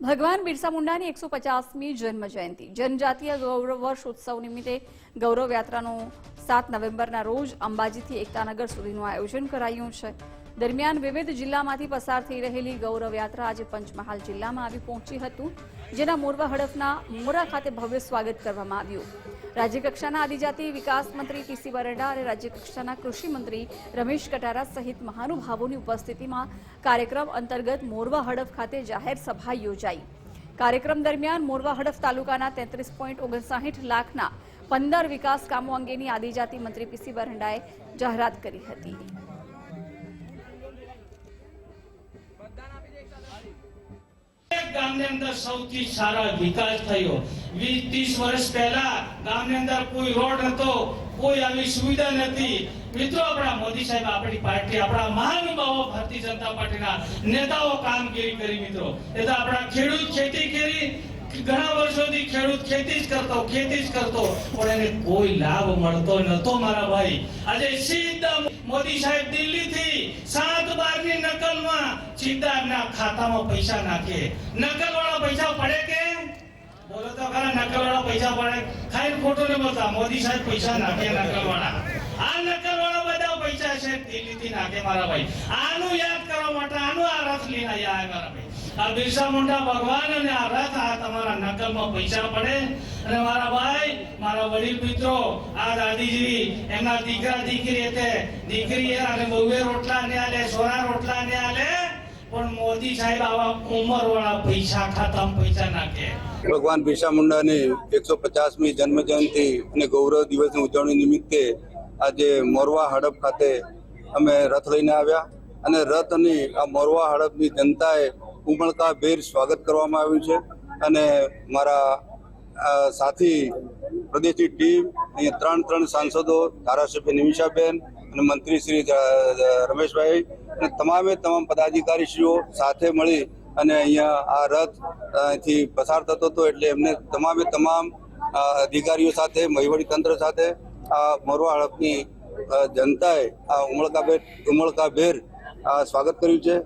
ભગવાન બિરસા મુંડાની એકસો પચાસમી જન્મ જયંતિ જનજાતીય ગૌરવ વર્ષ ઉત્સવ નિમિત્તે ગૌરવ યાત્રાનું સાત નવેમ્બરના રોજ અંબાજીથી એકતાનગર સુધીનું આયોજન કરાયું છે. દરમિયાન વિવિધ જિલ્લામાંથી પસાર થઈ રહેલી ગૌરવ યાત્રા આજે પંચમહાલ જિલ્લામાં આવી પહોંચી હતું, જેના મોરવા હડફના મોરા ખાતે ભવ્ય સ્વાગત કરવામાં આવ્યું. રાજ્યકક્ષાના આદિજાતિ વિકાસ મંત્રી પીસી બરડા અને રાજ્યકક્ષાના કૃષિ મંત્રી રમેશ કટારા સહિત મહાનુભાવોની ઉપસ્થિતિમાં કાર્યક્રમ અંતર્ગત મોરવા હડફ ખાતે જાહેર સભા યોજાઈ. કાર્યક્રમ દરમિયાન મોરવા હડફ તાલુકાના તેત્રીસ પોઈન્ટ ઓગણસાઠ લાખના પંદર વિકાસ કામો અંગેની આદિજાતિ મંત્રી પીસી બરંડાએ જાહેરાત કરી હતી. ગામની અંદર સૌથી સારો વિકાસ થયો. વીસ, ત્રીસ વર્ષ પહેલા ગામની અંદર કોઈ રોડ નતો, કોઈ આવી સુવિધા નથી. મિત્રો, આપણા મોદી સાહેબ આપણી પાર્ટી, આપણા મહાનુભાવો ભારતીય જનતા પાર્ટીના નેતાઓ કામગીરી કરી, મિત્રો. એ તો આપણા ખેડૂત ખેતી કરી, ઘણા વર્ષોથી ખેડૂત ખેતી જ કરતો, ખેતી જ કરતો. પણ એને કોઈ લાભ મળતો નતો મારા ભાઈ. આજે સીધા મોદી સાહેબ દિલ્હીથી સાત બારની નકલમાં સીધા ખાતામાં પૈસા નાખે. નકલવાળા પૈસા પડે કે? બોલો તો ખરા નકલ વાળા પૈસા પડે. ખાલી ખોટું ને બોલતા. મોદી સાહેબ પૈસા નાખે નકલ વાળા આ નકલ વાળા બધા પૈસા છે. દિલ્હીથી નાખે મારા ભાઈ. આનું યાદ કરવા માટે આનું આ રથ લઈને આયા મારા ભાઈ. આ બિરસા મુંડા ભગવાન અને આ રથ આ તમારા નકલમાં પૈસા પડે. અને મારા ભાઈ, મારા વડીલ મિત્રો, આ દાદીજી, એમના દીકરા દીકરી હતે દીકરી અને બહુએ રોટલા ને આલે, સોના રોટલા ને આલે. પણ મોદી સાહેબ આવા ઉંમર વાળા પૈસા ખાતામાં પૈસા નાખે. ભગવાન બિરસા મુંડાની એકસો પચાસમી જન્મ જયંતિ અને ગૌરવ દિવસની ઉજવણી નિમિત્તે આજે મોરવા હડપ ખાતે અમે રથ લઈને આવ્યા. અને રથની આ મોરવા હડપની જનતાએ ઉમળકાભેર સ્વાગત કરવામાં આવ્યું છે અને મારા સાથી પ્રદેશની ટીમ, અહીંયા ત્રણ ત્રણ સાંસદો, ધારાસભ્ય નિમિષાબેન અને મંત્રી શ્રી રમેશભાઈ અને તમામે તમામ પદાધિકારીશ્રીઓ સાથે મળી અને અહીંયા આ રથ અહીંથી પસાર થતો હતો એટલે એમને તમામે તમામ અધિકારીઓ સાથે તંત્ર સાથે આ મોરવા હડપની જનતાએ આ ઉમળકાભેર ઉમળકાભેર સ્વાગત કર્યું છે.